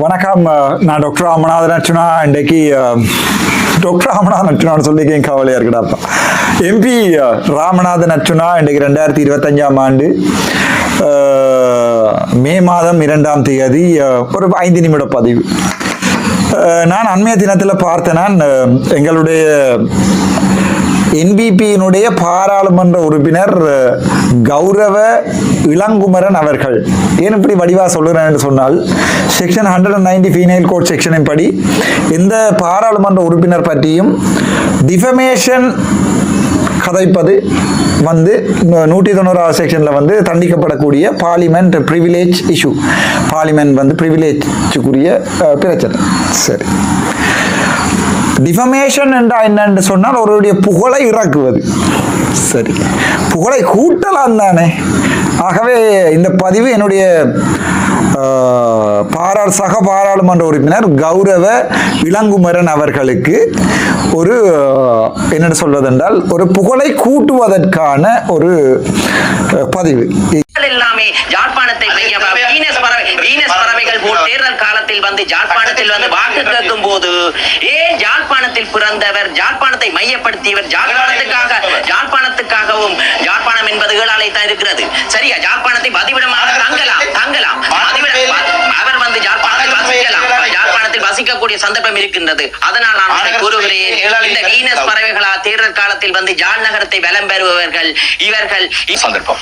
வணக்கம் நான் டாக்டர் ராமநாதன் அர்ச்சுனா இன்றைக்கு டாக்டர் ராமநாதன் அர்ச்சுனான்னு சொல்லிக்க என் கவலையாக இருக்குடாப்பா எம்பி ராமநாதன் அர்ச்சுனா இன்றைக்கு ரெண்டாயிரத்தி இருபத்தஞ்சாம் ஆண்டு மே மாதம் இரண்டாம் தேதி ஒரு ஐந்து நிமிட பதிவு. நான் அண்மைய தினத்தில் பார்த்தேன் நான் எங்களுடைய என்பிபியினுடைய பாராளுமன்ற உறுப்பினர் கௌரவ இளங்குமரன் அவர்கள். ஏன் இப்படி வடிவா சொல்லுறேன் என்று சொன்னால் section hundred and ninety penal code செக்ஷனின் படி இந்த பாராளுமன்ற உறுப்பினர் பற்றியும் டிஃபமேஷன் கதைப்பது வந்து நூற்றி தொண்ணூறாவது செக்ஷனில் வந்து தண்டிக்கப்படக்கூடிய பார்லிமெண்ட் ப்ரிவிலேஜ் இஷ்யூ பார்லிமெண்ட் வந்து ப்ரிவிலேஜுக்குரிய பிரச்சனை. சரி. டிஃபமேஷன் என்றா என்னன்னு சொன்னால் ஒருவருடைய புகழை இறக்குவது. சரி. புகழை கூட்டலாம் தானே. ஆகவே இந்த பதிவு என்னுடைய பாரா சக பாராளுமன்ற உறுப்பினர் கௌரவ இளங்குமரன் அவர்களுக்கு ஒரு என்னென்னு சொல்வதென்றால் ஒரு புகழை கூட்டுவதற்கான ஒரு பதிவு. எல்லாமே பறவை வீனஸ் பறவைகள் போல் தேர்தல் காலத்தில் வந்து யாழ்ப்பாணத்தில் வந்து வாக்கு கேட்கும் போது ஏன் யாழ்ப்பாணத்தில் பிறந்தவர் யாழ்ப்பாணத்தை மையப்படுத்தியவர்? யாழ்ப்பாணத்துக்காக யாழ்ப்பாணத்துக்காகவும் யாழ்ப்பாணம் என்பது ஏழாலை தான் இருக்கிறது. சரியா? யாழ்ப்பாணத்தை பதிவிடமாக வசிக்கக்கூடிய சந்தர்ப்பம் இருக்கின்றது. அதனால் நான் கூறுகிறேன். இந்த வீனஸ் பறவைகளா தேர்தல் காலத்தில் வந்து யாழ் நகரத்தை வலம் பெறுபவர்கள் இவர்கள். சந்தர்ப்பம்.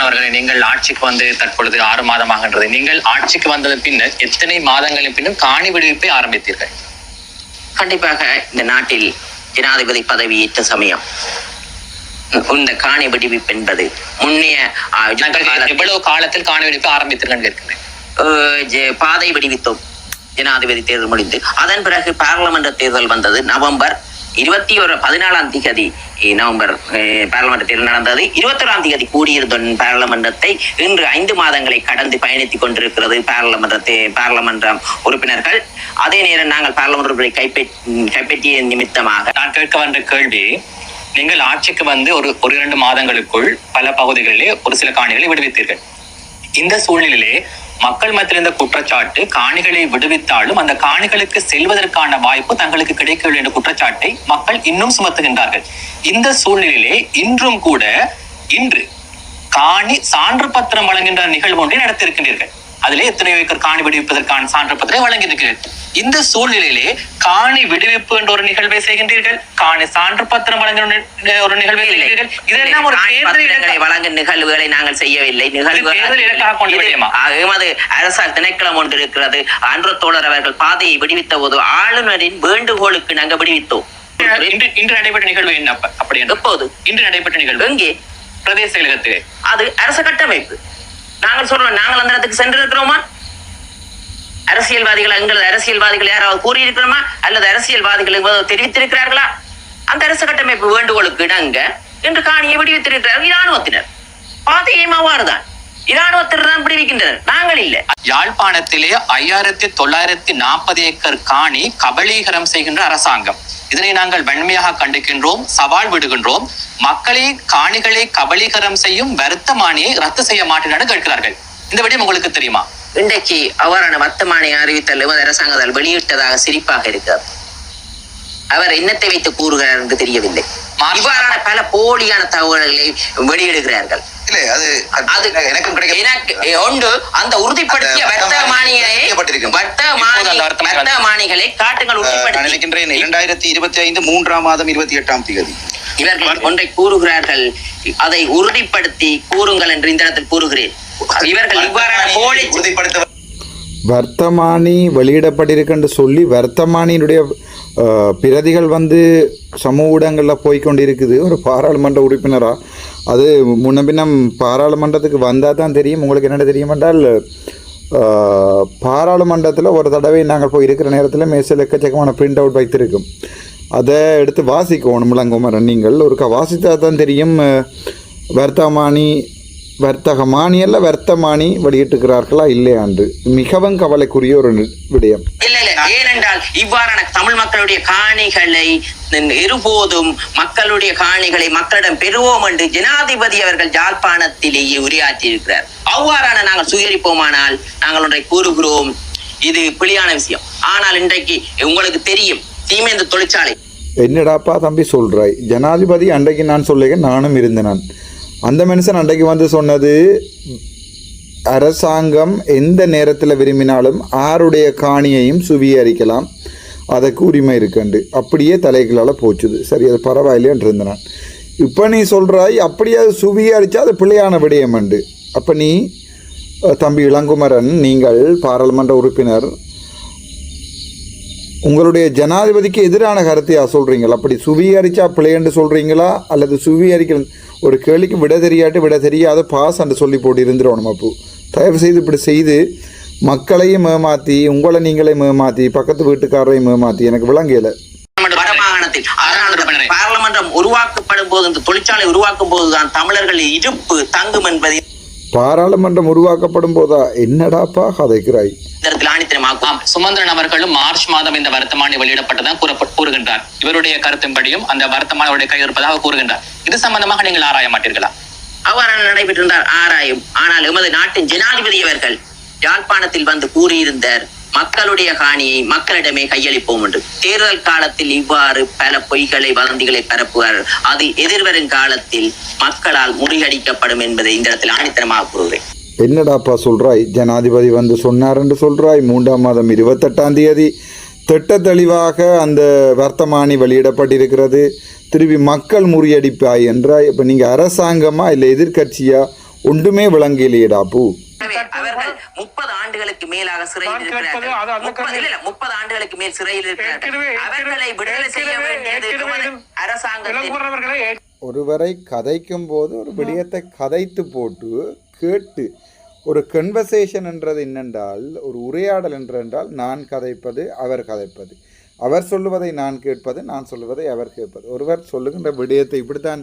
அவர்களை நீங்கள் ஆட்சிக்கு வந்து தற்பொழுது ஆறு மாதமாகின்றது. நீங்கள் ஆட்சிக்கு வந்தது பின்னர் எத்தனை மாதங்களின் பின்னர் காணி விடுவிப்பை ஆரம்பித்தீர்கள்? கண்டிப்பாக இந்த நாட்டில் ஜனாதிபதி பதவியேற்ற சமயம். இந்த காணி விடுவிப்பு என்பது முன்னைய எவ்வளவு காலத்தில் காணி விடுவிப்பை ஆரம்பித்தீர்கள் கேட்கிறேன். அஹ், ஜெ- பாதை விடுவித்தோம். ஜனாதிபதி தேர்தல் முடிந்து அதன் பிறகு பாராளுமன்ற தேர்தல் வந்தது நவம்பர் இருபத்தி ஒரு பதினாலாம் திகதி நவம்பர் பாராளுமன்ற தேர்தல் நடந்தது. இருபத்தொராம் திகதி கூடியிருந்த பாராளுமன்றத்தை இன்று ஐந்து மாதங்களை கடந்து பயணித்துக் கொண்டிருக்கிறது பாராளுமன்றத்தை பாராளுமன்ற உறுப்பினர்கள். அதே நேரம் நாங்கள் பாராளுமன்ற உறுப்பினரை கைப்பற்றி கைப்பற்றிய நிமித்தமாக நான் கேட்க வந்த கேள்வி நீங்கள் ஆட்சிக்கு வந்து ஒரு ஒரு இரண்டு மாதங்களுக்குள் பல பகுதிகளிலே ஒரு சில காணிகளை விடுவித்தீர்கள். இந்த சூழ்நிலையிலே மக்கள் மத்தியில் இருந்த குற்றச்சாட்டு காணிகளை விடுவித்தாலும் அந்த காணிகளுக்கு செல்வதற்கான வாய்ப்பு தங்களுக்கு கிடைக்கவில்லை என்ற குற்றச்சாட்டை மக்கள் இன்னும் சுமத்துகின்றார்கள். இந்த சூழ்நிலையிலே இன்றும் கூட இன்று காணி சான்று பத்திரம் வழங்குகின்ற நிகழ்வு ஒன்றை நடத்தியிருக்கின்றீர்கள். அதிலே எத்தனை ஏக்கர் காணி விடுவிப்பதற்கான சான்று பத்திரம் வழங்கியிருக்கிறீர்கள் இந்த சூழ்நிலையிலே காணி விடுவிப்பு என்ற ஒரு நிகழ்வை செய்கின்றீர்கள். காணி சான்று பத்திரம் வழங்குகிற ஒரு- நிகழ்வை செய்கிறீர்கள் இதெல்லாம் ஒரு காணி தேர்தல் பத்திரங்களை இலக்கா- வழங்கும் நிகழ்வுகளை நாங்கள் செய்யவில்லை. எமது அரசால் திணைக்களம் ஒன்று இருக்கிறது. அன்ற தோழர் அவர்கள் பாதையை விடுவித்த போது ஆளுநரின் வேண்டுகோளுக்கு நாங்கள் விடுவித்தோம். இன்று இன்று நடைபெற்ற நிகழ்வு என்ன அப்ப- அப்படி எப்போது? இன்று நடைபெற்ற நிகழ்வு. எங்கே? பிரதேச செயலகத்திலே. அது அரச கட்டமைப்பு. நாங்கள் சொல்றோம் நாங்கள் அந்த இடத்துக்கு சென்றிருக்கிறோமா? அரசியல்வாதிகள் எங்களது அரசியல்வாதிகள் யாராவது கூறியிருக்கிறோமா? அல்லது அரசியல்வாதிகள் தெரிவித்திருக்கிறார்களா? அந்த அரசு கட்டமைப்பு வேண்டுகோளுக்கு இணங்க என்று காணியை விடுவித்திருக்கிறார்கள் இராணுவத்தினர். பாதையும் அவ்வாறுதான் இராணுவத்தினர் தான் விடுவிக்கின்றனர் நாங்கள் இல்லை. யாழ்ப்பாணத்திலே ஐயாயிரத்தி தொள்ளாயிரத்தி நாற்பது ஏக்கர் காணி கபலீகரம் செய்கின்ற அரசாங்கம். இதனை நாங்கள் வன்மையாக கண்டிக்கின்றோம் சவால் விடுகின்றோம். மக்களை காணிகளை கபலீகரம் செய்யும் வருத்தமானியை ரத்து செய்ய மாட்டேன் என கேட்கிறார்கள். இந்த விடயம் உங்களுக்கு தெரியுமா? இன்றைக்கு அவ்வாறான வர்த்தமானி அறிவித்தல் எமது அரசாங்கத்தால் வெளியிட்டதாக சிரிப்பாக இருக்கிறது அவர் என்னத்தை வைத்து கூறுகிறார் என்று தெரியவில்லை. இவ்வாறான பல போலியான தகவல்களை வெளியிடுகிறார்கள். இல்ல அது அது எனக்கும் கிடைக்க எனக்கு ஒன்று அந்த உறுதிப்படுத்திய அந்த வர்த்தக மானியை செய்யப்பட்டிருக்கின்றது. வர்த்தக இப்போது மானி அந்த வர்த்தக வர்த்தக மானிகளை காட்டுங்கள் நான் உறுதிப்படுத்தி. நினைக்கின்றேன் இரண்டாயிரத்தி இருபத்தி ஐந்து மூன்றாம் மாதம் இருபத்தி எட்டாம் தேதி. இவர்கள் ஒன்றை கூறுகிறார்கள். அதை உறுதிப்படுத்தி கூறுங்கள் என்று இந்த இடத்தில் கூறுகிறேன். இவர்கள் இவ்வாறான போலி உறுதிப்படுத்த வர்த்தமானி வெளியிடப்பட்டிருக்குன்னு சொல்லி வர்த்தமானியினுடைய பிரதிகள் வந்து சமூக ஊடகங்களில் போய் கொண்டிருக்குது ஒரு பாராளுமன்ற உறுப்பினராக அது முன்ன பின்னம் பாராளுமன்றத்துக்கு வந்தால் தான் தெரியும். உங்களுக்கு என்ன தெரியும் என்றால் பாராளுமன்றத்தில் ஒரு தடவை நாங்கள் போய் இருக்கிற நேரத்தில் மேசில் எக்கச்சக்கமான பிரிண்ட் அவுட் வைத்திருக்கும். அதை எடுத்து வாசிக்கணும் முழங்குமரன் நீங்கள் ஒருக்கா வாசித்தா தான் தெரியும். வர்த்தமானி வர்த்தகமானி அல்ல வர்த்தமானி வெளியிட்டிருக்கிறார்களா இல்லையாண்டு மிகவும் கவலைக்குரிய ஒரு நி- விடயம் ஏனென்றால் இவ்வாறான தமிழ் மக்களுடைய காணிகளை இருபோதும் மக்களுடைய காணிகளை மக்களிடம் பெறுவோம் என்று ஜனாதிபதி அவர்கள் யாழ்ப்பாணத்திலேயே உரையாற்றியிருக்கிறார். அவ்வாறான நாங்கள் சுயரிப்போமானால் நாங்கள் ஒன்றை கூறுகிறோம். இது பிழையான விஷயம். ஆனால் இன்றைக்கு உங்களுக்கு தெரியும் சீமெந்து தொழிற்சாலை. என்னடாப்பா தம்பி சொல்றாய்? ஜனாதிபதி அன்றைக்கு நான் சொல்லுங்க நானும் இருந்தேன். அந்த மனுஷன் அன்றைக்கு வந்து சொன்னது அரசாங்கம் எந்த நேரத்தில் விரும்பினாலும் ஆருடைய காணியையும் சுவீகரிக்கலாம். அதுக்கு உரிமை இருக்குண்டு அப்படியே தலைகளால் போச்சுது. சரி அது பரவாயில்லைன்னு இருந்தேன் நான் இப்போ நீ சொல்கிறாய் அப்படியே அது சுவீகரித்தா அது பிள்ளையான விடயமண்டு அப்போ நீ தம்பி இளங்குமரன் நீங்கள் பாராளுமன்ற உறுப்பினர் உங்களுடைய ஜனாதிபதிக்கு எதிரான கருத்தையா சொல்கிறீங்களா அப்படி சுவீகரிச்சா பிள்ளைன்னு சொல்கிறீங்களா அல்லது சுவீகரிக்க ஒரு கேள்விக்கு விட தெரியாட்டு விட தெரியாத பாஸ் என்று சொல்லி போட்டு இருந்துடணும் அப்போ. தயவு செய்து இப்படி செய்து மக்களையும் ஏமாற்றி உங்களை நீங்களே ஏமாற்றி பக்கத்து வீட்டுக்காரரையும் ஏமாற்றி எனக்கு விளங்கல பாராளுமன்றம் உருவாக்கப்படும் போது இந்த தொழிற்சாலை உருவாக்கும் போதுதான் தமிழர்களின் இருப்பு தங்கும் என்பதை பாராளுமன்றம் உருவாக்கப்படும் போதா? என்னடாப்பா கதைக்கிறாய்? சுமந்திரன் அவர்களும் மார்ச் மாதம் இந்த வர்த்தமானி வெளியிடப்பட்டதான் கூறுகின்றார். இவருடைய கருத்தின்படியும் அந்த வர்த்தமானியுடைய கையிருப்பதாக கூறுகின்றார். இது சம்பந்தமாக நீங்கள் ஆராய மாட்டீர்களா? அவ்வாறான நடைபெற்றிருந்தார் ஆராயும். ஆனால் எமது நாட்டின் ஜனாதிபதி அவர்கள் யாழ்ப்பாணத்தில் வந்து கூறியிருந்தார் மக்களுடைய காணியை மக்களிடமே கையளிப்போம் என்று. தேர்தல் காலத்தில் இவ்வாறு பல பொய்களை வதந்திகளை பரப்புவார். அது எதிர்வரும் காலத்தில் மக்களால் முறியடிக்கப்படும் என்பதை இந்த இடத்தில் ஆணித்தனமாக கூறுகிறேன். என்னடாப்பா சொல்றாய்? ஜனாதிபதி வந்து சொன்னார் என்று சொல்றாய். மூன்றாம் மாதம் இருபத்தெட்டாம் தேதி திட்ட தெளிவாக அந்த வர்த்தமானி வெளியிடப்பட்டிருக்கிறது. திருப்பி மக்கள் முறியடிப்பாய் என்றாய். இப்போ நீங்கள் அரசாங்கமா இல்லை எதிர்க்கட்சியா? ஒன்றுமே விளங்கலையேடாப்பு எனவே அவர்கள் முப்பது ஆண்டுகளுக்கு மேலாக சிறையில் இருக்கிறார்கள். முப்பது இல்ல, இல்ல, முப்பது ஆண்டுகளுக்கு மேல் சிறையில் இருக்கிறார்கள். அவர்களை விடுதலை செய்ய வேண்டியது அரசாங்கத்தின் ஒருவரை கதைக்கும் போது ஒரு விடயத்தை கதைத்து போட்டு கேட்டு ஒரு கன்வர்சேஷன் என்றது என்னென்றால் ஒரு உரையாடல் என்றென்றால் நான் கதைப்பது அவர் கதைப்பது. அவர் சொல்லுவதை நான் கேட்பது நான் சொல்லுவதை அவர் கேட்பது. ஒருவர் சொல்லுகின்ற விடயத்தை இப்படித்தான்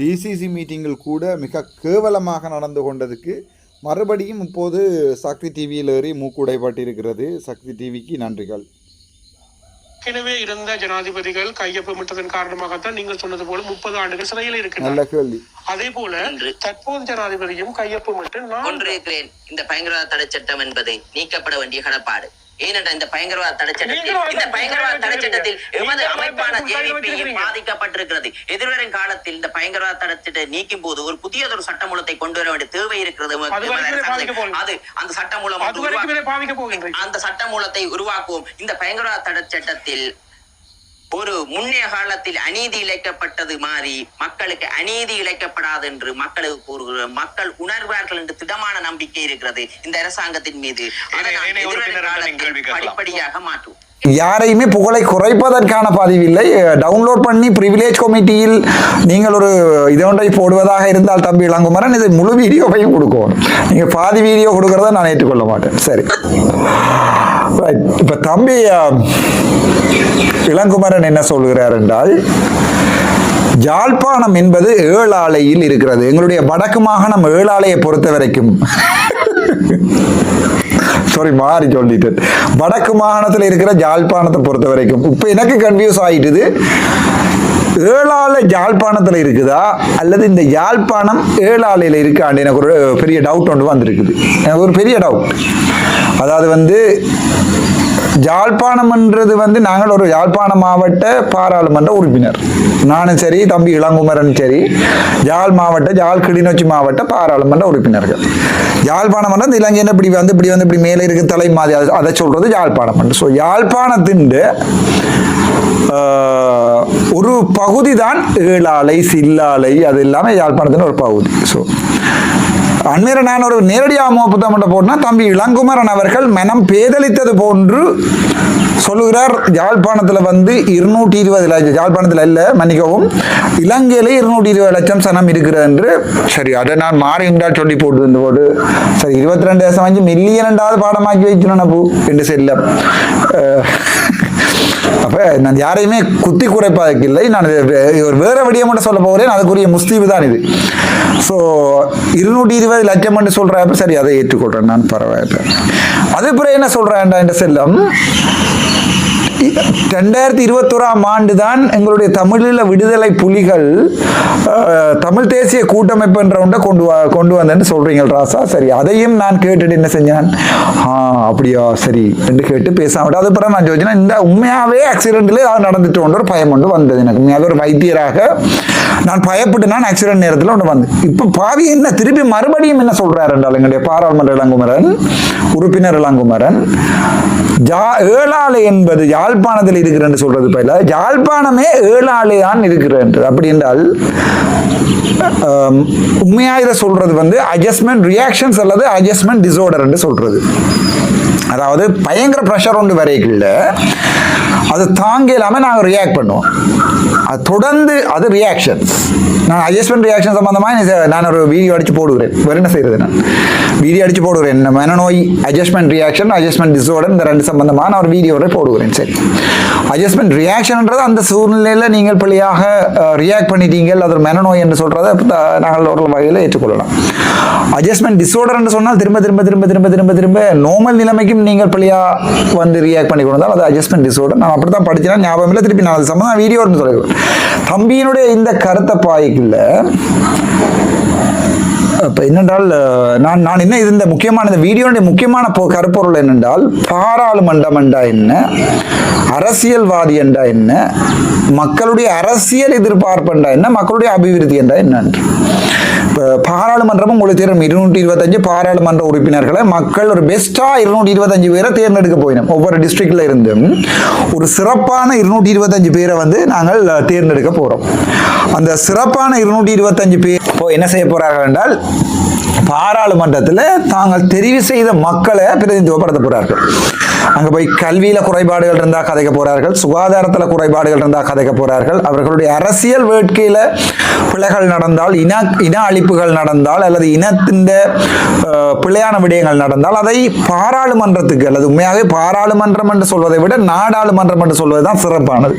டிசிசி மீட்டிங்கில் கூட மிக கேவலமாக நடந்து கொண்டதுக்கு மறுபடியும் இப்போது சக்தி டிவியில் ஏறி மூக்குடைப்பட்டிருக்கிறது சக்தி டிவிக்கு நன்றிகள். ஏற்கனவே இருந்த ஜனாதிபதிகள் கையொப்பமிட்டதன் காரணமாகத்தான் நீங்கள் சொன்னது போல முப்பது ஆண்டுகள் சிறையில் நல்ல இருக்கிறார் கேள்வி. அதே போல. தற்போது ஜனாதிபதியும் கையொப்பமிட்டு நான் இந்த பயங்கரவாத தடை சட்டம் என்பது நீக்கப்பட வேண்டிய கடப்பாடு. ஏனென்றால் இந்த பயங்கரவாத தடை சட்டத்தில் நீங்களும் இந்த பயங்கரவாத தடை சட்டத்தில் எமது அமைப்பான பயங்கரவாத தடை ஜேவிபி வச்சிருக்கிறீங்க. பாதிக்கப்பட்டிருக்கிறது. எதிர்வரும் காலத்தில் இந்த பயங்கரவாத தடை சட்டத்தை நீக்கும் போது ஒரு புதியதொரு சட்டமூலத்தை கொண்டு வர வேண்டிய தேவை இருக்கிறது. அது அந்த சட்டமூலம் அந்த சட்டமூலத்தை உருவாக்குவோம். இந்த பயங்கரவாத தடை சட்டத்தில் ஒரு முன்னைய காலத்தில் அநீதி இழைக்கப்பட்டது மாறி மக்களுக்கு அநீதி இழைக்கப்படாது என்று மக்களுக்கு கூறுகிறோம் மக்கள் உணர்வார்கள் என்று திடமான நம்பிக்கை இருக்கிறது இந்த அரசாங்கத்தின் மீது. படிப்படியாக மாற்றுவோம். யாரையுமே புகழை குறைப்பதற்கான பதிவில்லை. டவுன்லோட் பண்ணி ப்ரிவிலேஜ் கமிட்டியில் நீங்கள் ஒரு இதை ஒன்றை போடுவதாக இருந்தால் தம்பி இளங்குமரன் இது முழு வீடியோவையும் கொடுக்கணும் நீங்கள் பாதி வீடியோ கொடுக்கறத நான் ஏற்றுக்கொள்ள மாட்டேன். சரி. இப்போ தம்பி இளங்குமரன் என்ன சொல்கிறார் என்றால் யாழ்ப்பாணம் என்பது ஏழாலையில் இருக்கிறது. எங்களுடைய வடக்கு மாகாணம் ஏழாலையை பொறுத்த வரைக்கும். சாரி மாறி சொல்லிட்டேன். வடக்கு மாகாணத்தில் இருக்கிற யாழ்ப்பாணத்தை பொறுத்த வரைக்கும். இப்போ எனக்கு கன்ஃபியூஸ் ஆயிட்டுது. ஏழால யாழ்ப்பாணத்தில் இருக்குதா? அல்லது இந்த யாழ்ப்பாணம் ஏழாலையில் இருக்காண்டு எனக்கு ஒரு பெரிய டவுட் ஒன்று வந்திருக்குது. எனக்கு ஒரு பெரிய டவுட் அதாவது வந்து யாழ்ப்பாணம்ன்றது வந்து நாங்கள் ஒரு யாழ்ப்பாண மாவட்ட பாராளுமன்ற உறுப்பினர். நானும் சரி தம்பி இளங்குமரன் சரி யாழ் மாவட்ட யாழ் கிளிநொச்சி மாவட்ட பாராளுமன்ற உறுப்பினர்கள். யாழ்ப்பாணம் வந்து இலங்கையில் இப்படி வந்து இப்படி வந்து இப்படி மேலே இருக்க தலை மாதிரி அதை சொல்கிறது யாழ்ப்பாணம். ஸோ யாழ்ப்பாணத்தின் ஒரு பகுதி தான் ஏழாலை சில்லாலை அது எல்லாமே யாழ்ப்பாணத்தின் ஒரு பகுதி. ஸோ அண்மையில் நான் ஒரு நேரடியாக முகப்புத்தம் மட்டும் தம்பி இளங்குமரன் அவர்கள் மனம் பேதலித்தது போன்று சொல்லுகிறார் யாழ்ப்பாணத்தில் வந்து இருநூற்றி இருபது லட்சம் யாழ்ப்பாணத்தில் இல்லை மன்னிக்கவும் இலங்கையிலே இருநூற்றி இருபது லட்சம் சனம் இருக்கிறது என்று சரி அதை நான் மாறி உண்டா சொல்லி போட்டு இந்த போட்டு சரி இருபத்தி ரெண்டு வருஷம் அஞ்சு மில்லியன் ரெண்டாவது பாடமாக்கி வைக்கணும் பூ என்று செல்லம். அப்போ நான் யாரையுமே குத்தி குறைப்பதற்கு இல்லை நான் ஒரு வேற விடியம் மட்டும் சொல்ல போகிறேன் அதுக்குரிய முஸ்தீவு தான் இது. ஸோ இருநூற்றி இருபது லட்சம் என்று சொல்கிறப்ப சரி அதை ஏற்றுக்கொள்கிறேன் நான். பரவாயில்லை. அது பிறகு என்ன சொல்கிறேன்டா என்ற செல்லம்? ரெண்டாயிரத்தி இருபத்தோராம் ஆண்டு தான் எங்களுடைய தமிழில் விடுதலை புலிகள் தமிழ் தேசிய கூட்டமைப்பு என்ற ஒன்றை கொண்டு வா கொண்டு வந்தேன்னு சொல்கிறீங்க ராசா. சரி அதையும் நான் கேட்டுட்டு என்ன செஞ்சேன்? ஆ அப்படியா சரி என்று கேட்டு பேசாமட்டு அதுக்கப்புறம் நான் சொல்லிச்சேன்னா இந்த உண்மையாகவே ஆக்சிடென்ட்லேயே அது நடந்துட்டோன்ற ஒரு பயம் ஒன்று வந்தது எனக்கு. உண்மையாவே ஒரு வைத்தியராக நான் பயப்பட்டு நான் ஆக்சிடென்ட் நேரத்தில் ஒன்று வந்து இப்போ பாவி என்ன திருப்பி மறுபடியும் என்ன சொல்கிறார் என்றால் எங்களுடைய பாராளுமன்ற இளங்குமரன் உறுப்பினர் இளங்குமரன் ஜா ஏழாலை என்பது யாழ்ப்பாணத்தில் இருக்கிறேன் சொல்றது பயில யாழ்ப்பாணமே ஏழாலை தான் இருக்கிறது அப்படி என்றால் உண்மையாக இதை சொல்றது வந்து அட்ஜஸ்ட்மெண்ட் ரியாக்ஷன்ஸ் அல்லது அட்ஜஸ்ட்மெண்ட் டிசோர்டர் சொல்றது. அதாவது பயங்கர ப்ரெஷர் ஒன்று வரைக்குள்ள அதை தாங்க இல்லாமல் நாங்கள் ரியாக்ட் பண்ணுவோம். அது தொடர்ந்து அது ரியாக்ஷன்ஸ் நான் அட்ஜஸ்ட்மெண்ட் ரியாக்ஷன் சம்மந்தமாக நான் ஒரு வீடியோ அடித்து போடுகிறேன். வேறு என்ன செய்கிறது நான்? வீடியோ அடித்து போடுகிறேன். இந்த மனநோய் அட்ஜஸ்ட்மெண்ட் ரியாக்ஷன் அட்ஜஸ்ட்மெண்ட் டிஸோர்டர் இந்த ரெண்டு சம்பந்தமாக நான் ஒரு வீடியோ போடுகிறேன். சரி. அட்ஜஸ்ட்மெண்ட் ரியாக்ஷன்ன்றது அந்த சூழ்நிலையில் நீங்கள் பிள்ளையாக ரியாக்ட் பண்ணிட்டீங்க. அது ஒரு மனநோய் என்று சொல்கிறத நாங்கள் ஒரு வகையில் ஏற்றுக்கொள்ளலாம். அட்ஜஸ்ட்மெண்ட் டிஸோர்டர் என்று சொன்னால் திரும்ப திரும்ப திரும்ப திரும்ப திரும்ப திரும்ப நார்மல் நிலைமைக்கும் நீங்கள் பிள்ளையாக வந்து ரியாக்ட் பண்ணி கொண்டால் அது அட்ஜஸ்ட்மெண்ட் டிஸோர்டர் நான் அப்படி தான் படிச்சேன் ஞாபகம் இல்லை. திருப்பி நான் அது சம்மந்தம் வீடியோ சொல்லுவேன் தம்பியினுடைய இந்த கருத்தை பாய்க்குள்ள இப்போ என்னென்றால் நான் நான் என்ன இது இந்த முக்கியமான இந்த வீடியோனுடைய முக்கியமான பொ கருப்பொருள் என்னென்றால் பாராளுமன்றம் என்றா என்ன அரசியல்வாதி என்றா என்ன மக்களுடைய அரசியல் எதிர்பார்ப்பு என்றா என்ன மக்களுடைய அபிவிருத்தி என்றா என்னன்று. பாராளுமன்றமும் உங்களுக்கு தெரியும் இருநூற்றி இருபத்தஞ்சு பாராளுமன்ற உறுப்பினர்களை மக்கள் ஒரு பெஸ்ட்டாக இருநூற்றி இருபத்தஞ்சு பேரை தேர்ந்தெடுக்க போயினோம். ஒவ்வொரு டிஸ்ட்ரிக்டில் இருந்தும் ஒரு சிறப்பான இருநூற்றி இருபத்தஞ்சு பேரை வந்து நாங்கள் தேர்ந்தெடுக்க போகிறோம் அந்த சிறப்பான இருநூற்றி இருபத்தஞ்சு பேர் இப்போ என்ன செய்ய போகிறார்கள் என்றால் பாராளுமன்றத்தில் தாங்கள் தெரிவு செய்த மக்களை பிரதிநிதித்துவப்படுத்த போறார்கள். அங்கே போய் கல்வியில குறைபாடுகள் இருந்தால் கதைக்க போறார்கள் சுகாதாரத்தில் குறைபாடுகள் இருந்தால் கதைக்க போறார்கள். அவர்களுடைய அரசியல் வேட்கையில் பிழைகள் நடந்தால் இன இன அழிப்புகள் நடந்தால் அல்லது இனத்தின் பிழையான விடயங்கள் நடந்தால் அதை பாராளுமன்றத்துக்கு அல்லது உண்மையாகவே பாராளுமன்றம் என்று சொல்வதை விட நாடாளுமன்றம் என்று சொல்வது தான் சிறப்பானது.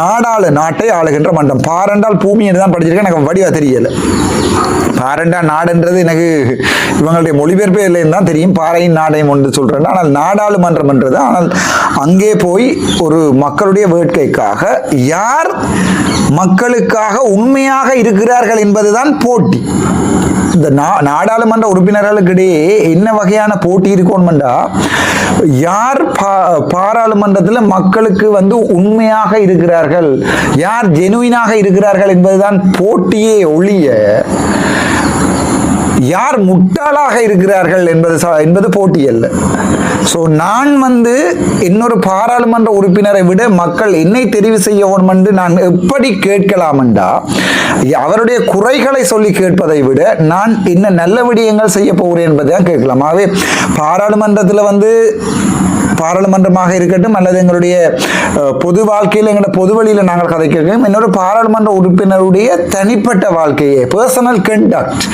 நாடாளு நாட்டை ஆளுகின்ற மன்றம். பாரண்டால் பூமி என்று தான் படிச்சிருக்கேன் எனக்கு வடிவா தெரியல. பாரண்டா நாடுன்றது எனக்கு இவங்களுடைய மொழிபெயர்ப்பே இல்லைன்னு தான் தெரியும். பாறையின் நாடையும் ஒன்று சொல்கிறேன் ஆனால் நாடாளுமன்றம் என்றது ஆனால் அங்கே போய் ஒரு மக்களுடைய வேட்கைக்காக யார் மக்களுக்காக உண்மையாக இருக்கிறார்கள் என்பதுதான் போட்டி. இந்த நா- நாடாளுமன்ற உறுப்பினர்களுக்கிடையே என்ன வகையான போட்டி இருக்கணும்டா யார் பா- பாராளுமன்றத்தில் மக்களுக்கு வந்து உண்மையாக இருக்கிறார்கள் யார் ஜெனுவினாக இருக்கிறார்கள் என்பதுதான் போட்டியே ஒழிய யார் முட்டாளாக இருக்கிறார்கள் என்பது என்பது போட்டி அல்ல. ஸோ நான் வந்து இன்னொரு பாராளுமன்ற உறுப்பினரை விட மக்கள் என்னை தெரிவு செய்ய வேண்டும் என்று நான் எப்படி கேட்கலாமெண்டா அவருடைய குறைகளை சொல்லி கேட்பதை விட நான் என்ன நல்ல விடயங்கள் செய்ய போகிறேன் என்பதை தான் கேட்கலாம். ஆகவே பாராளுமன்றத்தில் வந்து பாராளுமன்றமாக இருக்கட்டும் அல்லது எங்களுடைய பொது வாழ்க்கையில் எங்களோட பொது வழியில் நாங்கள் கதைக்கிறோம். என்னோட பாராளுமன்ற உறுப்பினருடைய தனிப்பட்ட வாழ்க்கையை பர்சனல் கண்டக்ட்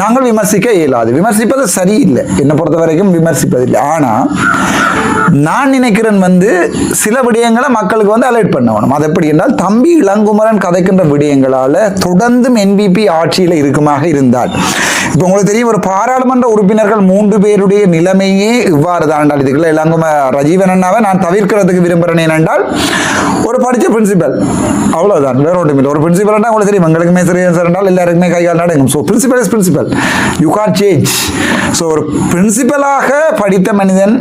நாங்கள் விமர்சிக்க இயலாது. விமர்சிப்பது சரியில்லை. என்னை பொறுத்த வரைக்கும் விமர்சிப்பதில்லை. ஆனால் நான் நினைக்கிறேன் வந்து சில விடயங்களை மக்களுக்கு வந்து அலர்ட் பண்ணணும். அது எப்படி என்றால் தம்பி இளங்குமரன் கதைக்கின்ற விடயங்களால் தொடர்ந்தும் என்பிபி ஆட்சியில் இருக்குமாக இருந்தால் இப்போ உங்களுக்கு தெரியும் ஒரு பாராளுமன்ற உறுப்பினர்கள் மூன்று பேருடைய நிலைமையே இவ்வாறு தான் என்றால் இதுக்குள்ள இளங்கும ரஜீவன் அண்ணாவை நான் தவிர்க்கிறதுக்கு விரும்புகிறேன் ஏனென்றால் ஒரு படித்த பிரின்சிபல் அவ்வளோதான் வேற ஒன்றும் இல்லை. ஒரு பிரின்சிபல் உங்களுக்கு தெரியும். எங்களுக்குமே சரியா சார் என்றால் எல்லாருக்குமே கைகால் நடங்கும் so principal is principal you can change so ஒரு பிரின்சிபலாக படித்த மனிதன்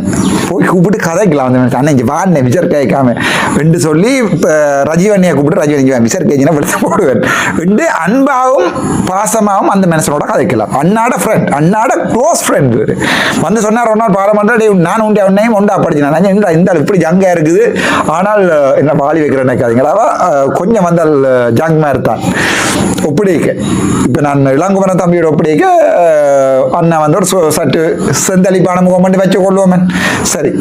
போய் கூப்பிட்டு கதைக்கலாம். அந்த மனுஷன். அண்ணன் இங்கே வாண்ணே விஜர் கேட்காம. என்று சொல்லி இப்போ ரஜீவண்ணியை கூப்பிட்டு ரஜீவனிக்கு விசர் கேஜினா விழுத்து போடுவேன். என்று அன்பாகவும் பாசமாகவும் அந்த மனுஷனோட கதைக்கலாம். அண்ணாட ஃப்ரெண்ட் அண்ணாட க்ளோஸ் ஃப்ரெண்ட் வந்து சொன்னார் ஒரு நாள் பாராமன்ற நான் உண்டு அவனையும் உண்டா படிச்சு இந்த இந்த ஆள் இப்படி ஜங்கா இருக்குது. ஆனால் என்ன பாலி மாறி வைக்கிற நினைக்காதீங்களா கொஞ்சம் வந்தால் ஜங் மாதிரி தான் ஒப்படைக்க. இப்போ நான் இளங்குமரன் தம்பியோட ஒப்படைக்க அண்ணன் வந்து ஒரு சட்டு சற்று செந்தளிப்பான முகம் பண்ணி வச்சு கொள்வோமே சரி.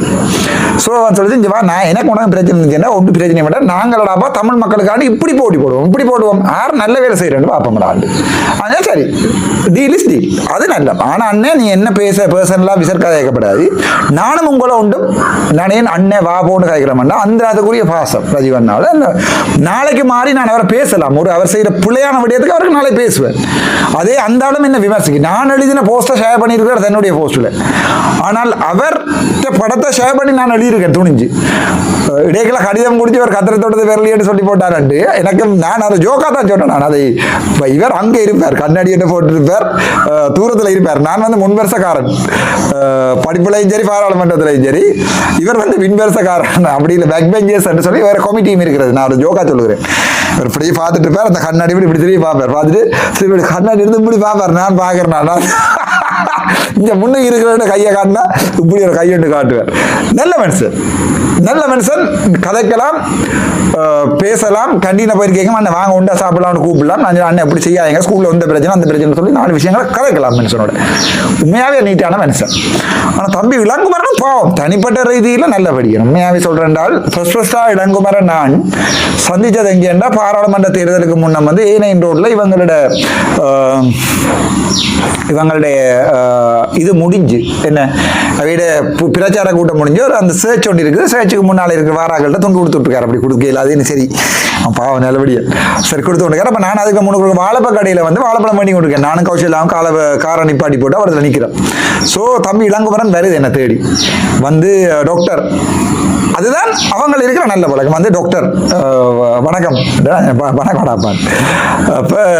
ஸோ அவன் இங்கே வா நான் எனக்கு உனக்கு பிரச்சனை இருந்துச்சுன்னா ஒன்றும் பிரச்சனை விட நாங்களடாப்பா தமிழ் மக்களுக்காண்டி இப்படி போட்டி போடுவோம் இப்படி போடுவோம். யார் நல்ல வேலை செய்கிறேன்னு பார்ப்போம்டா அதனால சரி. டீல் இஸ் டீல் அது நல்ல. ஆனால் அண்ணன் நீ என்ன பேச பர்சனலாக விசர்க்காக கேட்கப்படாது நானும் உங்களை உண்டும் நான் ஏன் அண்ணன் வா போன்னு கேட்கிறேன் அந்த அதுக்குரிய பாசம். ரஜிவண்ணாவில் நாளைக்கு மாறி நான் அவரை பேசலாம். ஒரு அவர் செய்கிற பிள்ளையான விடயத்துக்கு அவருக்கு நாளை பேசுவேன். அதே அந்த ஆளும் என்ன விமர்சிக்கு நான் எழுதின போஸ்ட்டை ஷேர் பண்ணியிருக்கிறார் தன்னுடைய போஸ்ட்டில் ஆனால் அவர் படத்தை ஷேர் பண்ணி நான் எழுதியிருக்கேன் துணிஞ்சு. இடையில கடிதம் குடிச்சு அவர் கத்திர தொட்டது விரலியன்னு சொல்லி போட்டாரண்டு. எனக்கு நான் அதை ஜோக்கா தான் சொன்னேன். நான் அதை இவர் அங்கே இருப்பார். கண்ணாடி என்ன போட்டிருப்பார்? தூரத்தில் இருப்பார். நான் வந்து முன்வரிசக்காரன். அஹ் படிப்புலையும் சரி பாராளுமன்றத்திலையும் சரி. இவர் வந்து பின்வரிசக்காரன். அப்படி இல்லை பேக் பெஞ்சர்ஸ் சொல்லி வேற கமிட்டியும் இருக்கிறது. நான் ஒரு ஜோக்கா சொல்லுகிறேன். இவர் இப்படி பார்த்துட்டு இருப்பார். அந்த கண்ணாடி இப்படி இப்படி திரும்பி பார்ப்பார். பார்த்துட்டு திரும்பி கண்ணாடி இருந்து இப்படி பார்ப்பார். நான் பார்க்குறேன். நான் இங்க முன்னுக்கு இருக்கிற கையை காட்டினா இப்படி ஒரு கையொண்டு காட்டுவார். நல்ல மனுஷன். நல்ல மனுஷன். கதைக்கலாம். பேசலாம். கண்டின போயிருக்கீங்க அண்ணன் வாங்க உண்டா சாப்பிடலாம்னு கூப்பிடலாம். நான் அண்ணன் எப்படி செய்யாதீங்க. ஸ்கூலில் வந்த பிரச்சனை அந்த பிரச்சனை சொல்லி நாலு விஷயங்களை கதைக்கலாம் மனுஷனோட. உண்மையாகவே நீட்டான மனுஷன். ஆனால் தம்பி இளங்குமரன் பாவம். தனிப்பட்ட ரீதியில உண்மையாகவே சொல்கிறேன் என்றால் ஃபர்ஸ்ட் ஃபர்ஸ்டா இளங்குமரன் நான். சந்தித்தது எங்கேண்டா பாராளுமன்ற தேர்தலுக்கு முன்ன வந்து ஏனையின் ரோட்ல இவங்களோட இவங்களுடைய இது முடிஞ்சு. என்ன? அவையோட பிரச்சார கூட்டம் முடிஞ்சு ஒரு அந்த சேர்ச் ஒன்று இருக்குது. சேர்ச்சுக்கு முன்னால் இருக்கிற வாராக்கள்கிட்ட துண்டு கொடுத்துட்ருக்காரு அப்படி கொடுக்கல அது சரி? பாவம் நல்லபடியா சரி கொடுத்து கொண்டிருக்காரு அப்போ நான் அதுக்கு முன்னுக்கு வாழைப்ப கடையில் வந்து வாழைப்பழம் பண்ணி கொடுக்கேன். நானும் கௌசல்லாம் கால காரை நிப்பாட்டி போட்டு அவரத்தில் நிற்கிறேன் ஸோ தம்பி இளங்குமரன் வருது என்னை தேடி. வந்து டாக்டர் அதுதான் அவங்க இருக்கிற நல்ல பழக்கம். வந்து டாக்டர் வணக்கம். வ- அப்போ.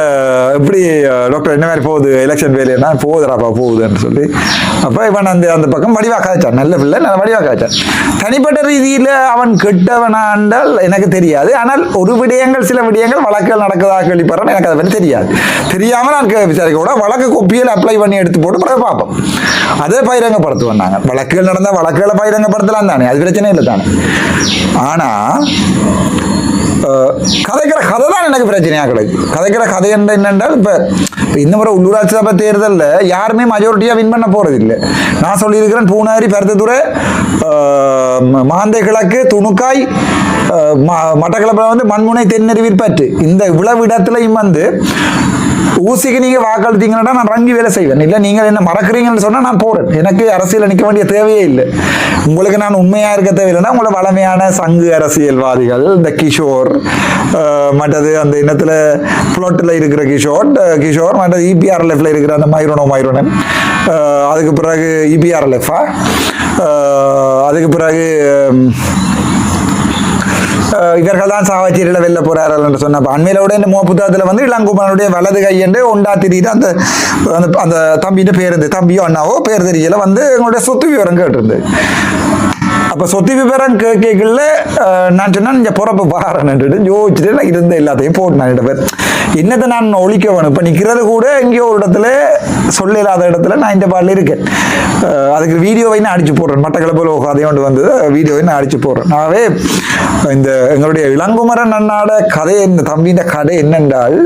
எப்படி டாக்டர் என்ன மாதிரி போகுது? எலெக்ஷன் வேலையா போகுதுடாப்பா போகுதுன்னு சொல்லி. அப்போ இவன் அந்த அந்த பக்கம் வடிவாக காய்ச்சான் நல்ல பிள்ளை நல்ல வடிவாக காய்ச்சான் தனிப்பட்ட ரீதியில் அவன் கெட்டவனாண்டால் எனக்கு தெரியாது. ஆனால் ஒரு விடயங்கள் சில விடயங்கள் வழக்குகள் நடக்குதா கேள்விப்படுறேன். எனக்கு அதை பற்றி தெரியாது. தெரியாமல் நான் விசாரிக்க கூட வழக்கு கொப்பியில் அப்ளை பண்ணி எடுத்து போட்டு பிறகு பார்ப்போம். அதே பகிரங்கப்படுத்துவோம் நாங்கள் வழக்குகள் நடந்தால் வழக்குகளை பகிரங்கப்படுத்தலாம் தானே. அது பிரச்சனை இல்லை தானே. ஆனால் கதைக்கிற கதை தான் எனக்கு பிரச்சனையாக கிடைக்கும் கதைக்கிற கதை என்ன என்னென்றால் இப்போ இந்த முறை உள்ளூராட்சி சபை தேர்தலில் யாருமே மெஜாரிட்டியாக வின் பண்ண போகிறது இல்லை நான் சொல்லியிருக்கிறேன் பூனாரி பருத்தத்துறை மாந்தை கிழக்கு துணுக்காய் ம- மட்டக்களப்பில் வந்து மண்முனை தென்னறிவிற்பற்று இந்த இவ்வளவு இடத்துலையும் வந்து ஊசிக்கு நீங்கள் வாக்களித்தீங்கன்னா நான் ரங்கி வேலை செய்வேன். இல்லை நீங்கள் என்ன மறக்கிறீங்கன்னு சொன்னால் நான் போகிறேன் எனக்கு அரசியல் நிற்க வேண்டிய தேவையே இல்லை. உங்களுக்கு நான் உண்மையாக இருக்க தேவையில்லைன்னா உங்களை வளமையான சங்கு அரசியல்வாதிகள் இந்த கிஷோர் மற்றது அந்த இனத்தில் புளோட்டில் இருக்கிற கிஷோர் கிஷோர் மற்றது இபிஆர்எல்எஃப்ல இருக்கிற அந்த மைரோனோ மைரோனன். அதுக்கு பிறகு இபிஆர்எல்எஃப்ஆ அதுக்கு பிறகு இவர்கள் தான் சாவச்சேரியில் வெளில போறார்கள் என்று சொன்ன அண்மையில் இந்த மோ புத்தகத்தில் வந்து இளங்குமனுடைய வலது கை என்று ஒண்டா திரியிட்டு அந்த அந்த அந்த தம்பின்னு பேருந்து தம்பியோ அண்ணாவோ பேர் தெரியல. வந்து எங்களுடைய சொத்து விவரம் கேட்டிருந்து. அப்போ சொத்து விவரம் கேட்கல நான் சொன்னால் இங்கே பிறப்பு பாருன்னுட்டு யோசிச்சுட்டு நான் இருந்த எல்லாத்தையும் போட்டு நான் என்னத்தை நான் ஒழிக்க வேணும் இப்போ நிற்கிறது கூட எங்கேயோ ஒரு இடத்துல சொல்ல இல்லாத இடத்துல நான் இந்த பாடல இருக்கேன். அதுக்கு வீடியோவை நான் அடிச்சு போடுறேன். மட்டக்களப்பில் ஒரு கதையை கொண்டு வந்து வீடியோவை நான் அடிச்சு போடுறேன். ஆகவே இந்த எங்களுடைய இளங்குமரன் அண்ணாட கதை இந்த தம்பியின் கதை என்னென்றால்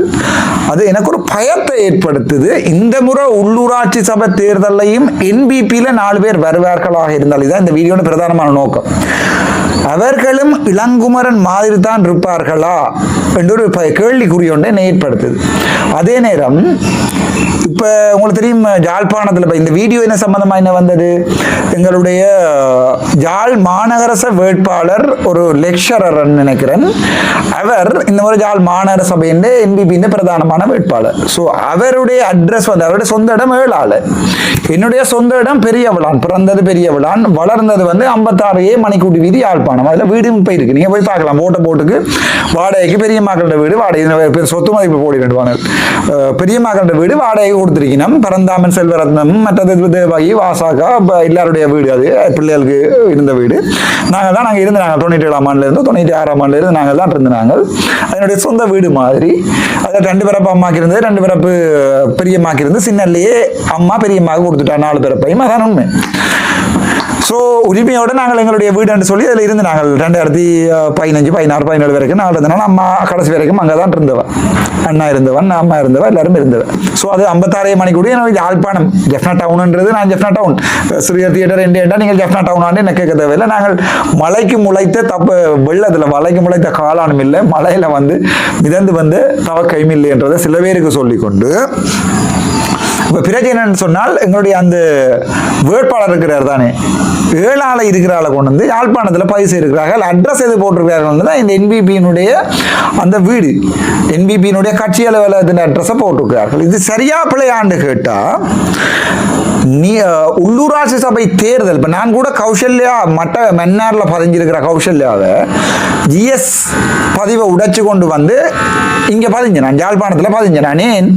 அது எனக்கு ஒரு பயத்தை ஏற்படுத்துது. இந்த முறை உள்ளூராட்சி சபை தேர்தலையும் என்பிபியில் நாலு பேர் வருவார்களாக இருந்தால் இதுதான் இந்த வீடியோட பிரதானமான நோக்கம். அவர்களும் இளங்குமரன் மாதிரி தான் இருப்பார்களா? என்று ஒரு ப- கேள்விக்குறி ஒன்றை ஏற்படுத்துது அதே நேரம் இப்போ உங்களுக்கு தெரியும் ஜாழ்ப்பாணத்தில் இந்த வீடியோ என்ன சம்பந்தமா என்ன வந்தது? எங்களுடைய ஜாழ் மாநகரச வேட்பாளர் ஒரு லெக்சரர் நினைக்கிறேன். அவர் இந்த முறை ஜாழ் மாநகர சபையின் என்பிபியின் பிரதானமான வேட்பாளர். ஸோ அவருடைய அட்ரஸ் வந்து அவருடைய சொந்த இடம் ஏழாள். என்னுடைய சொந்த இடம் பெரியவளான் பிறந்தது பெரியவளான் வளர்ந்தது வந்து ஐம்பத்தாறு ஏ மணிக்கூட்டி வீதி யாழ்ப்பாணம். அதில் வீடும் போயிருக்கு நீங்கள் போய் பார்க்கலாம். ஓட்ட போட்டுக்கு வாடகைக்கு பெரிய மக்களோட வீடு வாடகை பேர் சொத்து மதிப்பு போடி வேண்டுவாங்க பெரிய மக்களோட வீடு வாடகை கொடுத்துருக்கணும் பரந்தாமன் செல்வரத்னம் மற்றது தேவாகி வாசாக்கா எல்லாருடைய வீடு அது. பிள்ளைகளுக்கு இருந்த வீடு. நாங்கள் தான் நாங்கள் இருந்து நாங்கள் தொண்ணூற்றி ஏழாம் ஆண்டுல இருந்து தொண்ணூற்றி ஆறாம் ஆண்டுல இருந்து நாங்கள். தான் இருந்து நாங்கள் அதனுடைய சொந்த வீடு மாதிரி. அதில் ரெண்டு பிறப்பு அம்மாக்கு இருந்தது ரெண்டு பிறப்பு பெரியம்மாக்கு இருந்து சின்னல்லையே அம்மா பெரியம்மாவுக்கு கொடுத்துட்டா நாலு பிறப்பையும். அதான் உண்மை. ஸோ உரிமையோட நாங்கள் எங்களுடைய வீடுன்னு சொல்லி அதில் இருந்து நாங்கள் ரெண்டாயிரத்தி பதினஞ்சு பதினாறு பதினேழு வரைக்கும் நாங்கள் இருந்தனால அம்மா கடைசி வரைக்கும் அங்கே தான் இருந்தவன் அண்ணா இருந்தவன் அம்மா இருந்தவன் எல்லாரும் இருந்தவன் ஸோ அது ஐம்பத்தாறே மணிக்கு கூட எனக்கு யாழ்ப்பாணம். ஜெஃப்னா டவுனுன்றது நான் ஜெஃப்னா டவுன் சிறியர் தியேட்டர் எண்டு நீங்கள் ஜெஃப்னா டவுன் எனக்கு கேட்க தேவையில்லை. நாங்கள் மலைக்கு முளைத்த தப்பு வெள்ளத்தில் மலைக்கு முளைத்த காலானும் இல்லை. மலையில் வந்து மிதந்து வந்து தவ கைமில்லைன்றதை என்றதை சில பேருக்கு சொல்லிக்கொண்டு இப்போ பிரச்சனை என்னன்னு சொன்னால் எங்களுடைய அந்த வேட்பாளர் இருக்கிறார் தானே. ஏழால இருக்கிற ஆளை கொண்டு வந்து யாழ்ப்பாணத்தில் பதிவு இருக்கிறார்கள் அட்ரஸ் எது போட்டிருக்கிறார்கள் தான் இந்த என்பிபியினுடைய அந்த வீடு என்பிபியினுடைய கட்சி அலுவலகத்தின் அட்ரஸை போட்டிருக்கிறார்கள். இது சரியா பிள்ளையாண்டு கேட்டால் நீ உள்ளூராட்சி சபை தேர்தல் இப்போ நான் கூட கௌசல்யா மட்ட மன்னாரில் பதிஞ்சிருக்கிற கௌசல்யாவை ஜிஎஸ் பதிவை உடைச்சு கொண்டு வந்து இங்கே பதிஞ்சேன் நான் யாழ்ப்பாணத்தில் பதிஞ்சேன் நான் ஏன்?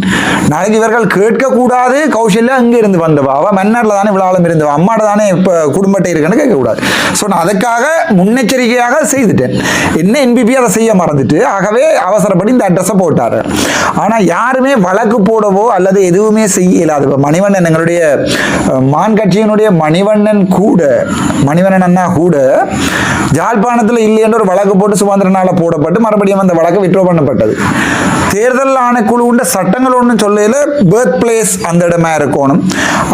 நாளைக்கு இவர்கள் கேட்கக்கூடாது கௌசல்யா இங்கே இருந்து வந்தவா? அவள் மன்னாரில் தானே விழாலும் இருந்தவா? அம்மாட தானே இப்போ குடும்பத்தை இருக்குன்னு கேட்கக்கூடாது. ஸோ நான் அதுக்காக முன்னெச்சரிக்கையாக செய்துட்டேன். என்ன என்பிபி அதை செய்ய மறந்துட்டு ஆகவே அவசரப்படி இந்த அட்ரஸை போட்டார். ஆனால் யாருமே வழக்கு போடவோ அல்லது எதுவுமே செய்ய இயலாது இப்போ மணிவண்ணன் எங்களுடைய மான் கட்சியினுடைய மணிவண்ணன் கூட மணிவண்ணன் அண்ணா கூட ஜாழ்ப்பாணத்தில் இல்லையென்ற ஒரு வழக்கு போட்டு சுதந்திரனால போடப்பட்டு மறுபடியும் அந்த வழக்கு விட்ரோ பண்ணப்பட்டது. தேர்தல் ஆணைக்குழு உண்ட சட்டங்கள் ஒன்றும் சொல்லையில் பேர்த் பிளேஸ் அந்த இடமா இருக்கணும்.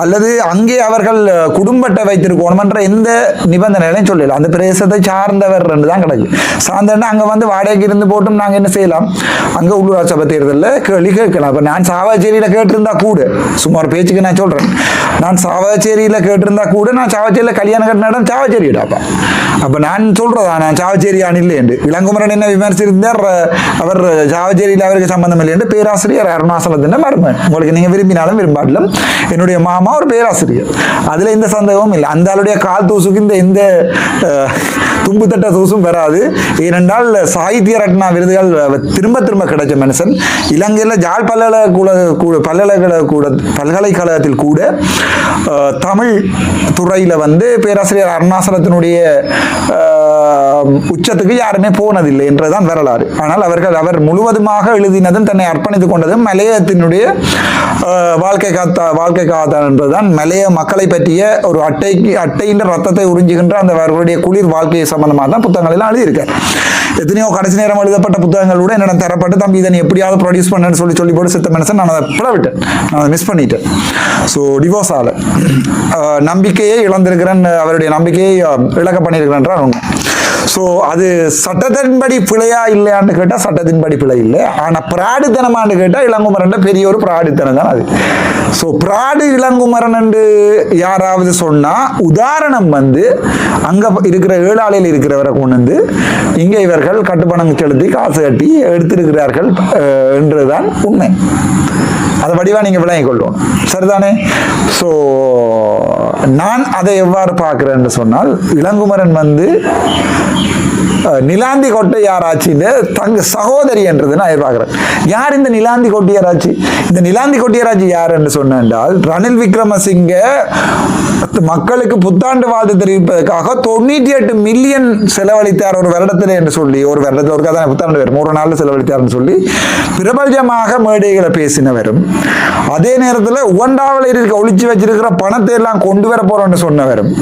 அல்லது அங்கே அவர்கள் குடும்பத்தை குடும்பத்தை வைத்திருக்கணும்ன்ற எந்த நிபந்தனைகளையும் சொல்லல அந்த பிரதேசத்தை சார்ந்தவர் ரெண்டு தான் கிடக்கு. சார்ந்தன்னா அங்கே வந்து வாடகைக்கு இருந்து போட்டும் நாங்கள் என்ன செய்யலாம்? அங்கே உள்ளூராட்சி சபை தேர்தலில் கேள்வி கேட்கலாம். இப்போ நான் சாவாச்சேரியில் கேட்டிருந்தா கூட சும்மா ஒரு பேச்சுக்கு நான் சொல்கிறேன் நான் சாவச்சேரியில் கேட்டிருந்தா கூட நான் சாவச்சேரியில் கல்யாணம் கட்டின இடம் சாவச்சேரிடாப்பா அப்போ நான் சொல்கிறதா நான் சாவச்சேரி அணில் என்று. இளங்குமரன் என்ன விமர்சித்தார் அவர் சாவச்சேரியில் அவருக்கு சம்பந்தம் இல்லை என்று பேராசிரியர் அருணாசலத்தின் மருமன் உங்களுக்கு நீங்கள் விரும்பினாலும் விரும்பாட்டிலும் என்னுடைய மாமா ஒரு பேராசிரியர். அதில் எந்த சந்தேகமும் இல்லை. அந்த ஆளுடைய கால் தூசுக்கு இந்த எந்த தும்பு தட்ட தூசும் வராது. ஏனென்றால் சாகித்ய ரத்னா விருதுகள் திரும்ப திரும்ப கிடைச்ச மனுஷன். இலங்கையில் ஜாழ் பல்கலைக்கூட கூட பல்கலைக்கழக கூட பல்கலைக்கழகத்தில் கூட தமிழ் துறையில் வந்து பேராசிரியர் அருணாசலத்தினுடைய உச்சத்துக்கு யாருமே போனதில்லை என்றுதான் வரலாறு. ஆனால் அவர்கள் அவர் முழுவதுமாக எழுதினதும் தன்னை அர்ப்பணித்துக் கொண்டதும் மலையத்தினுடைய வாழ்க்கை காத்தா வாழ்க்கை காத்தா என்பதுதான். மலைய மக்களை பற்றிய ஒரு அட்டைக்கு அட்டையின் ரத்தத்தை உறிஞ்சுகின்ற அந்த அவர்களுடைய குளிர் வாழ்க்கையை சம்பந்தமாக தான் புத்தகங்கள் எல்லாம் எழுதியிருக்கார் எத்தனையோ கடைசி நேரம் எழுதப்பட்ட புத்தகங்கள் கூட என்னிடம் தரப்பட்டு தம்பி இதை நீ எப்படியாவது ப்ரொடியூஸ் பண்ணுன்னு சொல்லி சொல்லி போட்டு சித்த மனுஷன் நான் அதை பிளவிட்டேன் நான் அதை மிஸ் பண்ணிட்டேன். ஸோ டிவோர்ஸ் ஆல நம்பிக்கையே இழந்திருக்கிறேன் அவருடைய நம்பிக்கையை இழக்க பண்ணியிருக்கிறேன்றான் உண்மை ஸோ அது சட்டத்தின்படி பிழையா இல்லையான்னு கேட்டால் சட்டத்தின்படி பிழை இல்லை. ஆனால் பிராடுத்தனமான்னு கேட்டால் இளங்குமரன் பெரிய ஒரு பிராடுத்தனம் தான் அது. ஸோ பிராடு இளங்குமரன் என்று யாராவது சொன்னால் உதாரணம் வந்து அங்கே இருக்கிற ஏழாளையில் இருக்கிறவரை கொண்டு வந்து இங்கே இவர்கள் கட்டுப்பணம் செலுத்தி காசு கட்டி எடுத்திருக்கிறார்கள் என்றுதான் உண்மை. அதை வடிவாக நீங்கள் விளங்கிக் கொள்ளணும் சரிதானே? ஸோ நான் அதை எவ்வாறு பார்க்குறேன்னு சொன்னால் இளங்குமரன் வந்து நிலாந்தி நிலாந்தி கொட்டையாராச்சின்னு தங்க சகோதரி என்றது நான் எதிர்பார்க்கிறேன். யார் இந்த நிலாந்தி கொட்டியாராச்சி இந்த நிலாந்தி கொட்டியாராச்சி யார் என்று சொன்னால் ரணில் விக்ரமசிங்க மக்களுக்கு புத்தாண்டு வாழ்த்து தெரிவிப்பதற்காக தொண்ணூற்றி எட்டு மில்லியன் செலவழித்தார் ஒரு வருடத்தில் என்று சொல்லி ஒரு வருடத்தில் ஒரு கதை புத்தாண்டு வரும். ஒரு நாளில் செலவழித்தார்னு சொல்லி பிரபல்யமாக மேடைகளை பேசினவரும் அதே நேரத்தில் உகண்டாவில் இருக்க ஒழிச்சு வச்சிருக்கிற பணத்தை எல்லாம் கொண்டு வர போறோம்னு சொன்னவரும்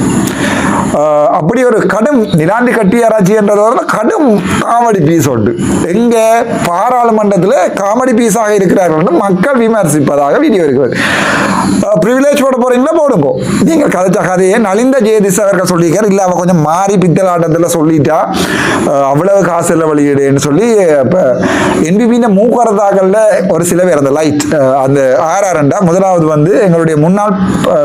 ஆஹ் அப்படி ஒரு கடும் நிலாண்டி கட்டியாராய்ச்சி என்றதோட கடும் காமெடி பீஸ் உண்டு. எங்க பாராளுமன்றத்தில் காமெடி பீஸாக இருக்கிறார்கள் என்று மக்கள் விமர்சிப்பதாக வீடியோ இருக்கிறது. ப்ரிவிலேஜ் போட போறீங்களா? போடுங்க. நீங்கள் கதைச்ச கதையை நலிந்த ஜெயதிஸ் அவர்கள் சொல்லியிருக்கார். இல்லை அவன் கொஞ்சம் மாறி பித்தலாட்டத்தில் சொல்லிட்டா அவ்வளவு காசு இல்லை வெளியீடுன்னு சொல்லி இப்போ என்பிபியின் மூக்கரதாக்கல்ல ஒரு சில பேர் அந்த லைட் அந்த ஆர்ஆர்ண்டா முதலாவது வந்து எங்களுடைய முன்னாள்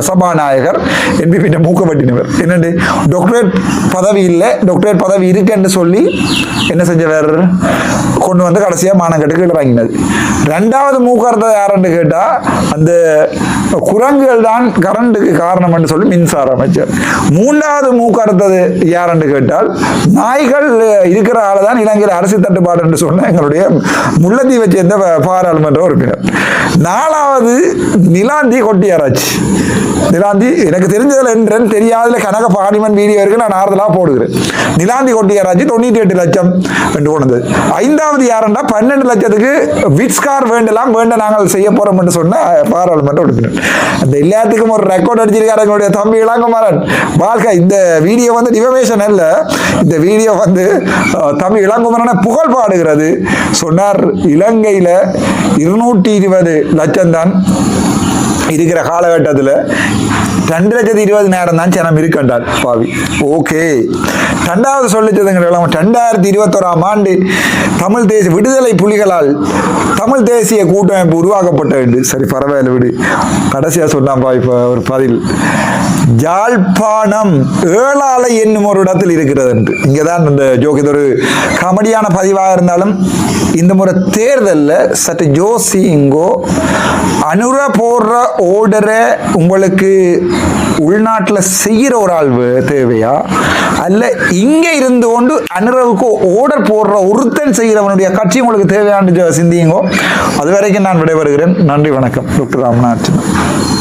சபாநாயகர் என்பிபியின் மூக்கப்பட்டினவர் என்னண்டு? டாக்டரேட் பதவி இல்லை டாக்டரேட் பதவி இருக்குன்னு சொல்லி என்ன செஞ்சவர்? கொண்டு வந்து கடைசியாக மானங்கட்டுக்கு இறங்கினது ரெண்டாவது மூக்கறது யாருன்னு கேட்டால் அந்த குரங்குகள் தான் கரண்ட்டுக்கு என்று சொல்லி மின்சார அமைச்சர். மூன்றாவது மூக்கடுத்தது யார் என்று கேட்டால் நாய்கள் இருக்கிற ஆள் தான் இலங்கையில் அரசு தட்டுப்பாடு என்று சொன்ன எங்களுடைய முல்லத்தீவை சேர்ந்த பாராளுமன்ற உறுப்பினர் நாலாவது நிலாந்தி கொட்டியாராச்சு. நிலாந்தி எனக்கு தெரிஞ்சதுல என்றேன் தெரியாதில் கனக பாடிமன் வீடியோ இருக்கு நான் ஆறுதலாக போடுகிறேன். நிலாந்தி கொட்டியாராச்சு தொண்ணூற்றி எட்டு லட்சம் என்று கொண்டது ஐந்தாவது யாருன்னா பன்னெண்டு லட்சத்துக்கு விட்ஸ்கார் வேண்டலாம் வேண்ட நாங்கள் செய்ய போகிறோம் என்று சொன்ன பாராளுமன்ற உறுப்பினர் அந்த எல்லாத்துக்கும் ஒரு ரெக்கார்ட் அடிச்சிருக்காரு எங்களுடைய தம்பி இளங்குமரன். வாழ்க்கை இந்த வீடியோ வந்து டிவமேஷன் அல்ல. இந்த வீடியோ வந்து தம்பி இளங்குமரனை புகழ் பாடுகிறது. சொன்னார் இலங்கையில இருநூற்றி இருபது லட்சம் தான் இருக்கிற காலகட்டத்தில் ரெண்டு லட்சத்தி இருபதினாயிரம் தான் ஜனம் இருக்கின்றார் பாவி. ஓகே. ரெண்டாவது சொல்லிச்சதுங்கிறோம் ரெண்டாயிரத்தி இருபத்தோராம் ஆண்டு தமிழ் தேசிய விடுதலை புலிகளால் தமிழ் தேசிய கூட்டமைப்பு உருவாக்கப்பட்டது. சரி பரவாயில்ல விடு. கடைசியாக சொன்னான் பாவி ஒரு பதில். ஜாழ்ப்பாணம் ஏழாலை என்னும் ஒரு இடத்தில் இருக்கிறது என்று. இங்கே தான் இந்த ஜோக் இது ஒரு காமெடியான பதிவாக இருந்தாலும் இந்த முறை தேர்தலில் சற்று இங்கோ அனுர போடுற ஓர்டரை உங்களுக்கு உள்நாட்டில் செய்கிற ஒரு ஆள் தேவையா? அல்ல இங்கே இருந்து கொண்டு அனுரவுக்கு ஓர்டர் போடுற ஒருத்தன் செய்கிறவனுடைய கட்சி உங்களுக்கு தேவையான்னு சிந்தியுங்கோ. அது வரைக்கும் நான் விடைபெறுகிறேன். நன்றி வணக்கம். டாக்டர் ராமநாதன்.